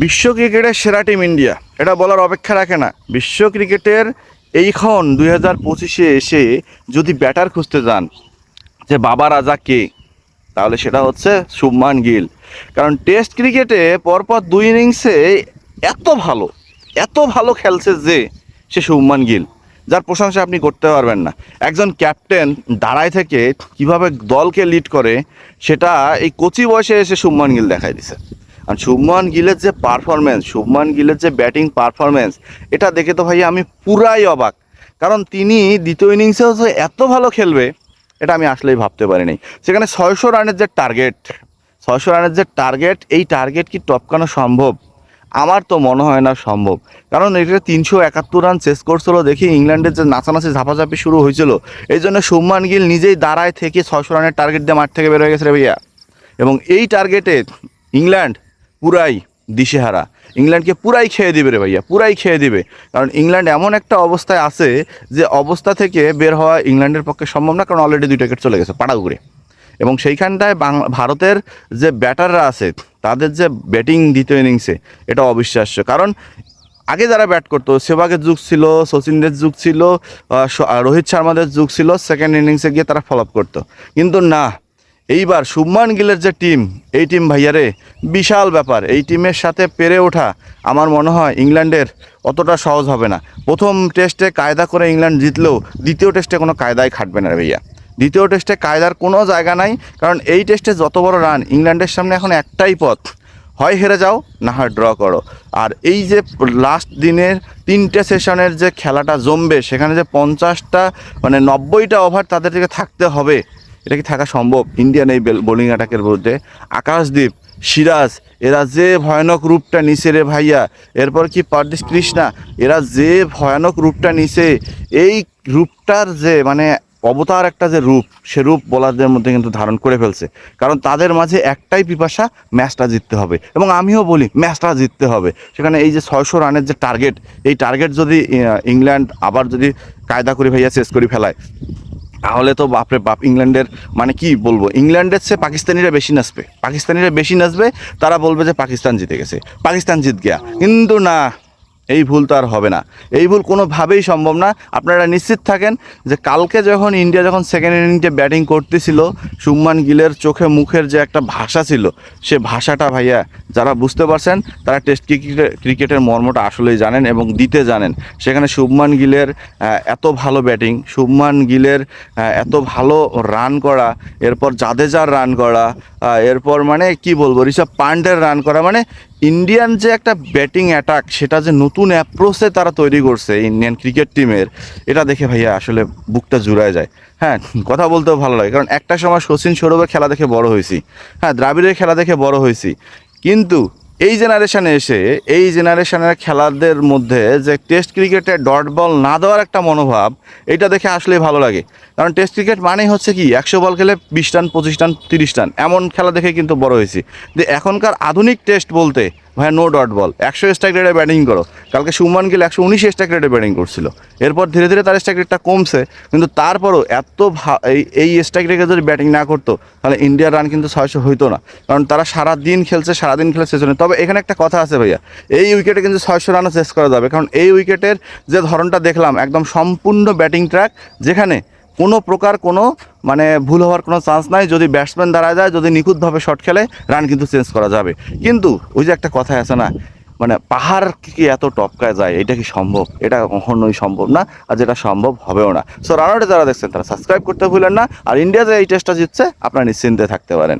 বিশ্ব ক্রিকেটের সেরা টিম ইন্ডিয়া। এটা বলার অপেক্ষা রাখে না। বিশ্ব ক্রিকেটের এইখন দুই হাজার পঁচিশে এসে যদি ব্যাটার খুঁজতে যান, যে বাবা রাজা কে, তাহলে সেটা হচ্ছে শুভমান গিল। কারণ টেস্ট ক্রিকেটে পরপর দুই ইনিংসে এত ভালো এত ভালো খেলছে যে সে শুভমান গিল। যার প্রশংসা আপনি করতে পারবেন না। একজন ক্যাপ্টেন দাঁড়ায় থেকে কীভাবে দলকে লিড করে, সেটা এই কচি বয়সে এসে শুভমান গিল দেখাই দিছে। আর শুভমান গিলের যে পারফরমেন্স শুভমান গিলের যে ব্যাটিং পারফরমেন্স এটা দেখে তো ভাই আমি পুরাই অবাক। কারণ তিনি দ্বিতীয় ইনিংসেও যে এত ভালো খেলবে, এটা আমি আসলেই ভাবতে পারিনি। সেখানে ছয়শো রানের যে টার্গেট ছয়শো রানের যে টার্গেট এই টার্গেট কি টপকানো সম্ভব? আমার তো মনে হয় না সম্ভব। কারণ এটা তিনশো একাত্তর রান চেস করছিল দেখি ইংল্যান্ডের যে নাচানাচি ঝাপাঝাপি শুরু হয়েছিল। এই জন্য শুভমান গিল নিজেই দাঁড়ায় থেকে ছয়শো রানের টার্গেট দিয়ে মাঠ থেকে বের হয়ে গেছে রে ভাইয়া। এবং এই টার্গেটে ইংল্যান্ড পুরাই দিশেহারা। ইংল্যান্ডকে পুরাই খেয়ে দিবে রে ভাইয়া, পুরাই খেয়ে দিবে। কারণ ইংল্যান্ড এমন একটা অবস্থায় আছে যে অবস্থা থেকে বের হওয়া ইংল্যান্ডের পক্ষে সম্ভব না, কারণ অলরেডি দুই উইকেট চলে গেছে পাড়াগুড়ে এবং সেইখানটায় ভারতের যে ব্যাটাররা আছে, তাদের যে ব্যাটিং দ্বিতীয় ইনিংসে এটা অবিশ্বাস্য। কারণ আগে যারা ব্যাট করতো সেবাগের যুগ ছিল সচিনদের যুগ ছিল রোহিত শর্মাদের যুগ ছিল সেকেন্ড ইনিংসে গিয়ে তারা ফলো আপ করতো। কিন্তু না এইবার শুভমান গিলের যে টিম, এই টিম ভাইয়ারে বিশাল ব্যাপার। এই টিমের সাথে পেরে ওঠা আমার মনে হয় ইংল্যান্ডের অতটা সহজ হবে না। প্রথম টেস্টে কায়দা করে ইংল্যান্ড জিতলেও দ্বিতীয় টেস্টে কোনো কায়দায় খাটবে না ভাইয়া। দ্বিতীয় টেস্টে কায়দার কোনো জায়গা নাই, কারণ এই টেস্টে যত বড় রান, ইংল্যান্ডের সামনে এখন একটাই পথ। হয় হেরে যাও, না হয় ড্র করো। আর এই যে লাস্ট দিনের তিনটে সেশনের যে খেলাটা জমবে, সেখানে যে পঞ্চাশটা মানে নব্বইটা ওভার তাদের থেকে থাকতে হবে এটা কি থাকা সম্ভব? ইন্ডিয়ান এই বোলিং অ্যাটাকের বিরুদ্ধে। আকাশদ্বীপ সিরাজ, এরা যে ভয়ানক রূপটা নিছে রে ভাইয়া, এরপর কি পারদেশ কৃষ্ণা, এরা যে ভয়ানক রূপটা নিছে, এই রূপটার যে মানে অবতার একটা যে রূপ, সে রূপ বোলারদের মধ্যে কিন্তু ধারণ করে ফেলছে। কারণ তাদের মাঝে একটাই পিপাসা, ম্যাচটা জিততে হবে। এবং আমিও বলি, ম্যাচটা জিততে হবে। সেখানে এই যে ছয়শো রানের যে টার্গেট এই টার্গেট যদি ইংল্যান্ড আবার যদি কায়দা করে ভাইয়া শেষ করে ফেলায় তাহলে তো বাপরে বাপ, ইংল্যান্ডের মানে কি বলব? ইংল্যান্ডের চেয়ে পাকিস্তানিরা বেশি নাচবে। পাকিস্তানিরা বেশি নাচবে, তারা বলবে যে পাকিস্তান জিতে গেছে। পাকিস্তান জিত গিয়া। কিন্তু না এই ভুল তো আর হবে না। এই ভুল কোনোভাবেই সম্ভব না। আপনারা নিশ্চিত থাকেন যে কালকে যখন ইন্ডিয়া যখন সেকেন্ড ইনিংসে ব্যাটিং করতেছিল, শুভমান গিলের চোখে মুখের যে একটা ভাষা ছিল, সে ভাষাটা ভাইয়া যারা বুঝতে পারছেন, তারা টেস্ট ক্রিকেটে ক্রিকেটের মর্মটা আসলেই জানেন এবং দিতে জানেন। সেখানে শুভমান গিলের এত ভালো ব্যাটিং শুভমান গিলের এত ভালো রান করা, এরপর জাদেজার রান করা এরপর মানে কি বলব, ঋষভ পান্ডের রান করা মানে ইন্ডিয়ান যে একটা ব্যাটিং অ্যাটাক সেটা যে নতুন অ্যাপ্রোচে তারা তৈরি করছে ইন্ডিয়ান ক্রিকেট টিমের এটা দেখে ভাইয়া আসলে বুকটা জুড়ায় যায়। হ্যাঁ কথা বলতেও ভালো লাগে। কারণ একটা সময় শচীন সৌরভের খেলা দেখে বড় হয়েছি। হ্যাঁ দ্রাবিড়ের খেলা দেখে বড় হয়েছি। কিন্তু এই জেনারেশানে এসে, এই জেনারেশনের খেলাদের মধ্যে যে টেস্ট ক্রিকেটে ডট বল না দেওয়ার একটা মনোভাব, এটা দেখে আসলেই ভালো লাগে। কারণ টেস্ট ক্রিকেট মানেই হচ্ছে কি, একশো বল খেলে বিশ টান পঁচিশ টান তিরিশ টান এমন খেলা দেখে কিন্তু বড় হয়েছি। যে এখনকার আধুনিক টেস্ট বলতে ভাই নো ডট বল একশো স্ট্রাইক রেটে ব্যাটিং করো। কালকে সুমান গিল একশো উনিশ স্ট্রাইক রেটে ব্যাটিং করছিল। এরপর ধীরে ধীরে তার স্ট্রাইক রেটটা কমছে, কিন্তু তারপরও এত এই স্ট্রাইক রেটে যদি ব্যাটিং না করতো, তাহলে ইন্ডিয়ার রান কিন্তু ছয়শো হইতো না। কারণ তারা সারা দিন খেলছে, সারাদিন খেলে শেষ হয়নি। তবে এখানে একটা কথা আছে ভাইয়া, এই উইকেটে কিন্তু ছয়শো রানও শেষ করা যাবে। কারণ এই উইকেটের যে ধরনটা দেখলাম, একদম সম্পূর্ণ ব্যাটিং ট্র্যাক যেখানে কোনো প্রকার কোনো মানে ভুল হওয়ার কোনো চান্স নাই। যদি ব্যাটসম্যান দাঁড়া যায়, যদি নিখুঁতভাবে শট খেলে রান কিন্তু চেঞ্জ করা যাবে। কিন্তু ওই যে একটা কথা আছে না মানে পাহাড় কি এত টপকায় যায়, এটা কি সম্ভব? এটা কখনোই সম্ভব না, আর যেটা সম্ভব হবেও না। সো রানারে যারা দেখছেন, তারা সাবস্ক্রাইব করতে ভুলেন না। আর ইন্ডিয়া যে এই টেস্টটা জিতছে, আপনারা নিশ্চিন্তে থাকতে পারেন।